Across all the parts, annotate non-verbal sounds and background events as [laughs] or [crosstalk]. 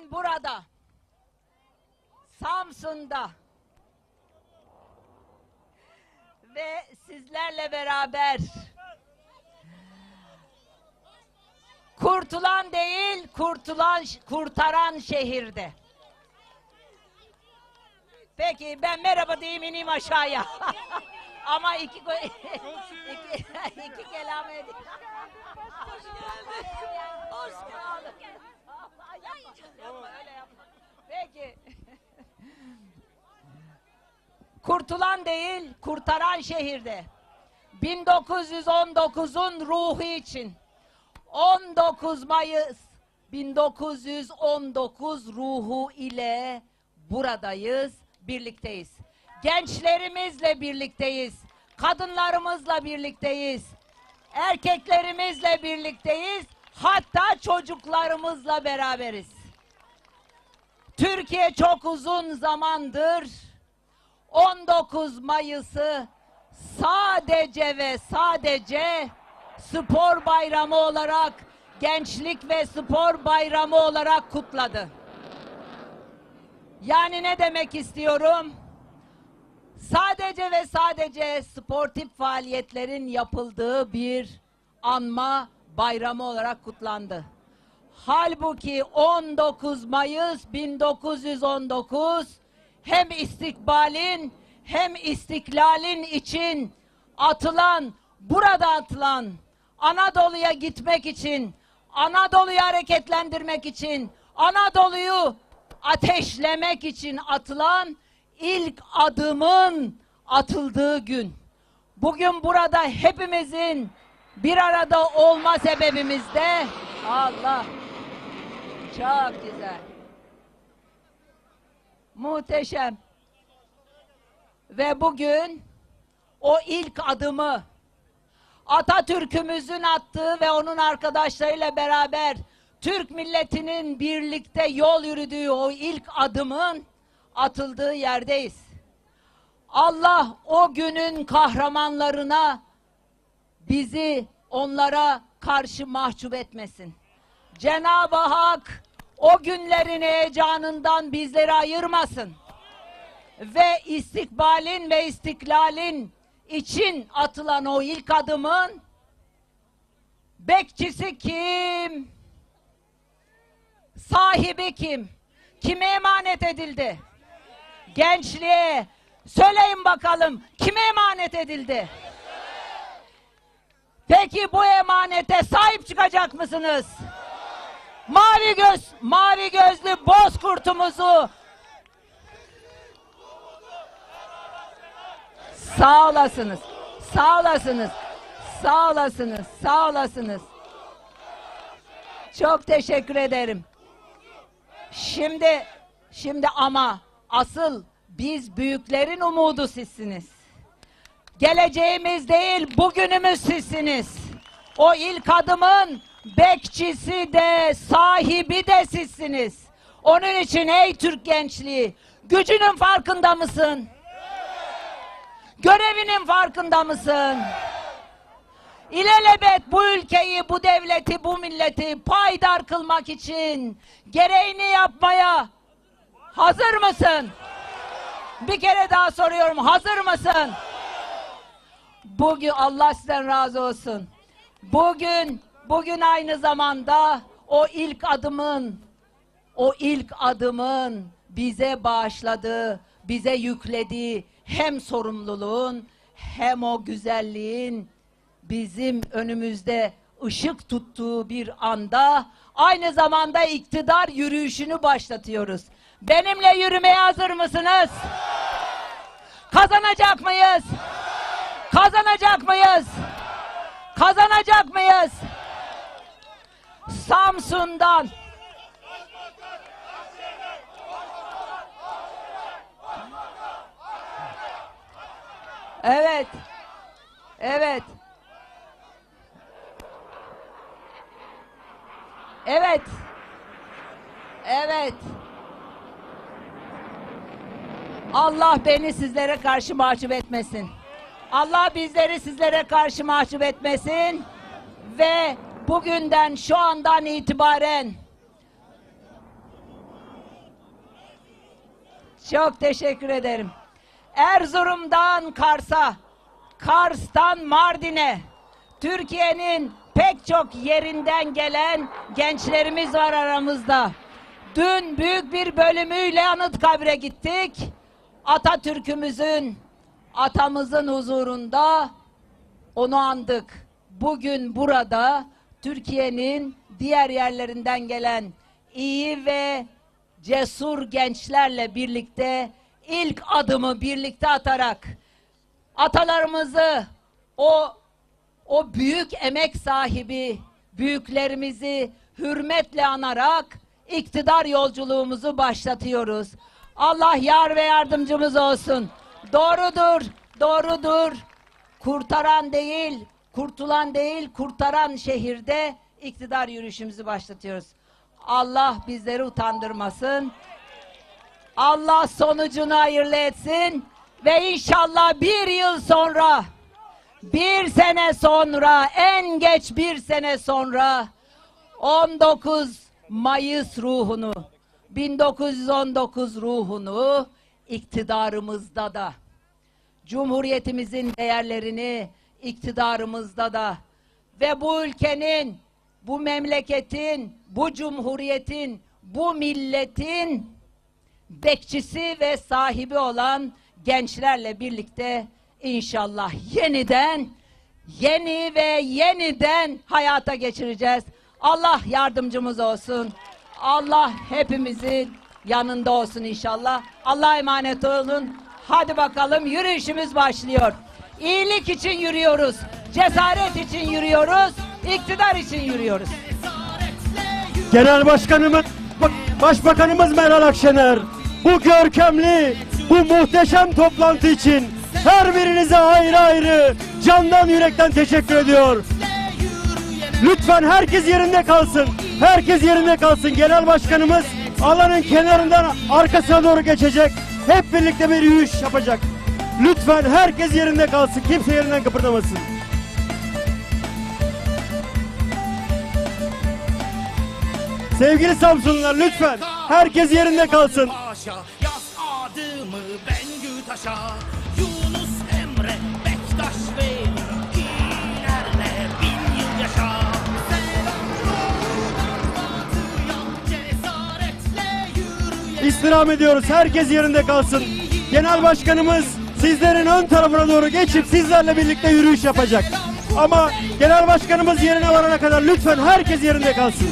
Bugün burada Samsun'da ve sizlerle beraber kurtulan değil, kurtulan kurtaran şehirde. Peki ben merhaba diyeyim ineyim aşağıya. [laughs] Ama iki [laughs] iki, iki kelam edeyim. Hoş geldin. Hoş geldin. Öyle yapma. Peki. [laughs] Kurtulan değil, kurtaran şehirde. 1919'un ruhu için 19 Mayıs 1919 ruhu ile buradayız, birlikteyiz. Gençlerimizle birlikteyiz. Kadınlarımızla birlikteyiz. Erkeklerimizle birlikteyiz. Hatta çocuklarımızla beraberiz. Türkiye çok uzun zamandır 19 Mayıs'ı sadece ve sadece spor bayramı olarak, gençlik ve spor bayramı olarak kutladı. Yani ne demek istiyorum? Sadece ve sadece sportif faaliyetlerin yapıldığı bir anma bayramı olarak kutlandı. Halbuki 19 Mayıs 1919 hem istikbalin hem istiklalin için atılan, burada atılan, Anadolu'ya gitmek için, Anadolu'yu hareketlendirmek için, Anadolu'yu ateşlemek için atılan ilk adımın atıldığı gün. Bugün burada hepimizin bir arada olma sebebimiz de Allah. Çok güzel. Muhteşem. Ve bugün o ilk adımı Atatürk'ümüzün attığı ve onun arkadaşlarıyla beraber Türk milletinin birlikte yol yürüdüğü o ilk adımın atıldığı yerdeyiz. Allah o günün kahramanlarına bizi onlara karşı mahcup etmesin. Cenab-ı Hak o günlerin heyecanından bizleri ayırmasın. Ve istikbalin ve istiklalin için atılan o ilk adımın bekçisi kim? Sahibi kim? Kime emanet edildi? Gençliğe. Söyleyin bakalım kime emanet edildi? Peki bu emanete sahip çıkacak mısınız? Mavi göz, mavi gözlü bozkurtumuzu Sağ olasınız. Sağ olasınız. Sağ olasınız. Sağ olasınız. Çok teşekkür ederim. Şimdi şimdi ama asıl biz büyüklerin umudu sizsiniz. Geleceğimiz değil, bugünümüz sizsiniz. O ilk adımın bekçisi de, sahibi de sizsiniz. Onun için ey Türk gençliği, gücünün farkında mısın? Görevinin farkında mısın? İlelebet bu ülkeyi, bu devleti, bu milleti payidar kılmak için gereğini yapmaya hazır mısın? Bir kere daha soruyorum, hazır mısın? Bugün Allah sizden razı olsun. Bugün, bugün aynı zamanda o ilk adımın, o ilk adımın bize bağışladığı, bize yüklediği hem sorumluluğun hem o güzelliğin bizim önümüzde ışık tuttuğu bir anda aynı zamanda iktidar yürüyüşünü başlatıyoruz. Benimle yürümeye hazır mısınız? Kazanacak mıyız? Kazanacak mıyız? Kazanacak mıyız? Samsun'dan Evet. Evet. Evet. Evet. Allah beni sizlere karşı mahcup etmesin. Allah bizleri sizlere karşı mahcup etmesin. Ve bugünden şu andan itibaren Çok teşekkür ederim. Erzurum'dan Kars'a, Kars'tan Mardin'e, Türkiye'nin pek çok yerinden gelen gençlerimiz var aramızda. Dün büyük bir bölümüyle Anıtkabir'e gittik. Atatürk'ümüzün, atamızın huzurunda onu andık. Bugün burada Türkiye'nin diğer yerlerinden gelen iyi ve cesur gençlerle birlikte ilk adımı birlikte atarak atalarımızı o o büyük emek sahibi büyüklerimizi hürmetle anarak iktidar yolculuğumuzu başlatıyoruz. Allah yar ve yardımcımız olsun. Doğrudur, doğrudur. Kurtaran değil, kurtulan değil, kurtaran şehirde iktidar yürüyüşümüzü başlatıyoruz. Allah bizleri utandırmasın. Allah sonucunu hayırlı etsin ve inşallah bir yıl sonra bir sene sonra en geç bir sene sonra 19 Mayıs ruhunu 1919 ruhunu iktidarımızda da Cumhuriyetimizin değerlerini iktidarımızda da ve bu ülkenin, bu memleketin, bu cumhuriyetin, bu milletin bekçisi ve sahibi olan gençlerle birlikte inşallah yeniden yeni ve yeniden hayata geçireceğiz. Allah yardımcımız olsun. Allah hepimizin yanında olsun inşallah. Allah'a emanet olun. Hadi bakalım yürüyüşümüz başlıyor. İyilik için yürüyoruz. Cesaret için yürüyoruz. iktidar için yürüyoruz. Genel Başkanımız, Bak- Başbakanımız Meral Akşener bu görkemli, bu muhteşem toplantı için her birinize ayrı ayrı candan yürekten teşekkür ediyor. Lütfen herkes yerinde kalsın. Herkes yerinde kalsın. Genel Başkanımız alanın kenarından arkasına doğru geçecek. Hep birlikte bir yürüyüş yapacak. Lütfen herkes yerinde kalsın. Kimse yerinden kıpırdamasın. Sevgili Samsunlular lütfen herkes yerinde kalsın. Yaz adımı Bengü Taş'a Yunus Emre Bektaş Veli İlerle bin yıl yaşa İstirham ediyoruz. Herkes yerinde kalsın. Genel Başkanımız sizlerin ön tarafına doğru geçip sizlerle birlikte yürüyüş yapacak. Ama Genel Başkanımız yerine varana kadar lütfen herkes yerinde kalsın.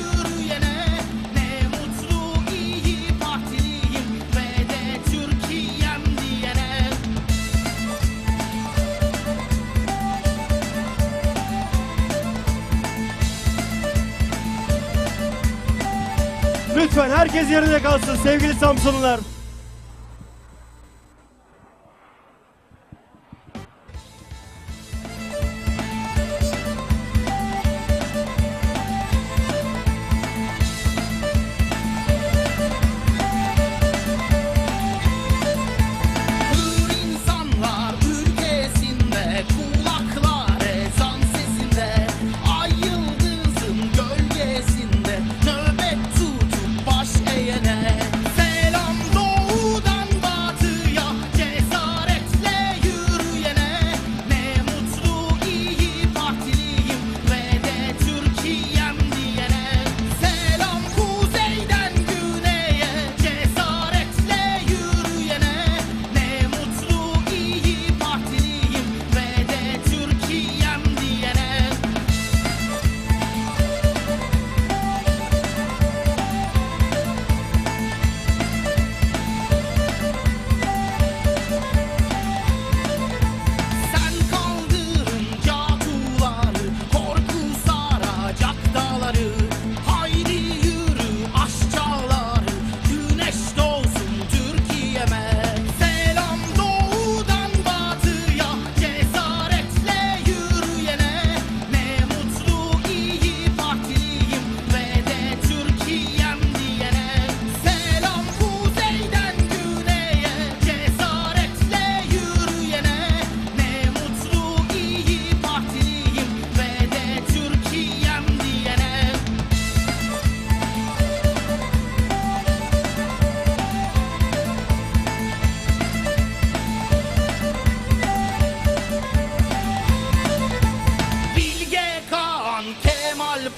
Lütfen herkes yerinde kalsın sevgili Samsunlular.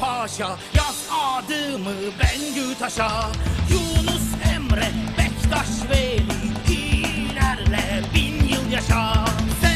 Başa Yaz adımı Bengü Taş'a. Yunus Emre Bektaş Veli ilerle bin yıl yaşa. Selam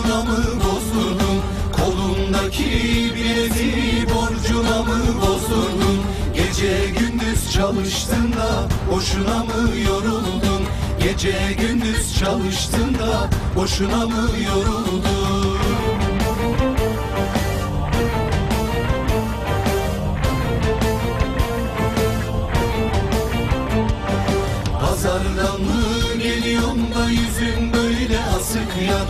borcuna mı bozdurdun? Kolundaki bileziği borcuna mı bozdurdun? Gece gündüz çalıştın da boşuna mı yoruldun? Gece gündüz çalıştın da boşuna mı yoruldun? Pazardan mı geliyorsun da yüzün böyle asık yar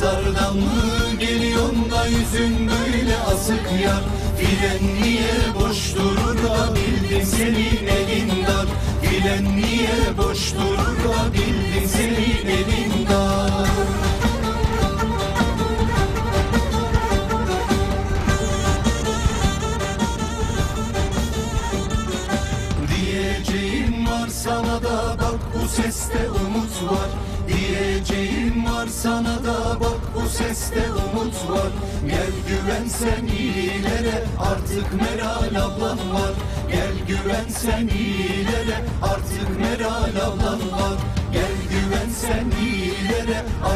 Pazardan mı geliyorsun da yüzün böyle asık yar Filen niye boş durur da bildin senin elin dar Filen niye boş durur da bildin senin elin dar Diyeceğim var sana da bak bu seste umut var Diyeceğim var sana da bak bu seste umut var. Gel güven sen iyilere artık Meral ablan var. Gel güven sen iyilere artık Meral ablan var. Gel güven sen iyilere artık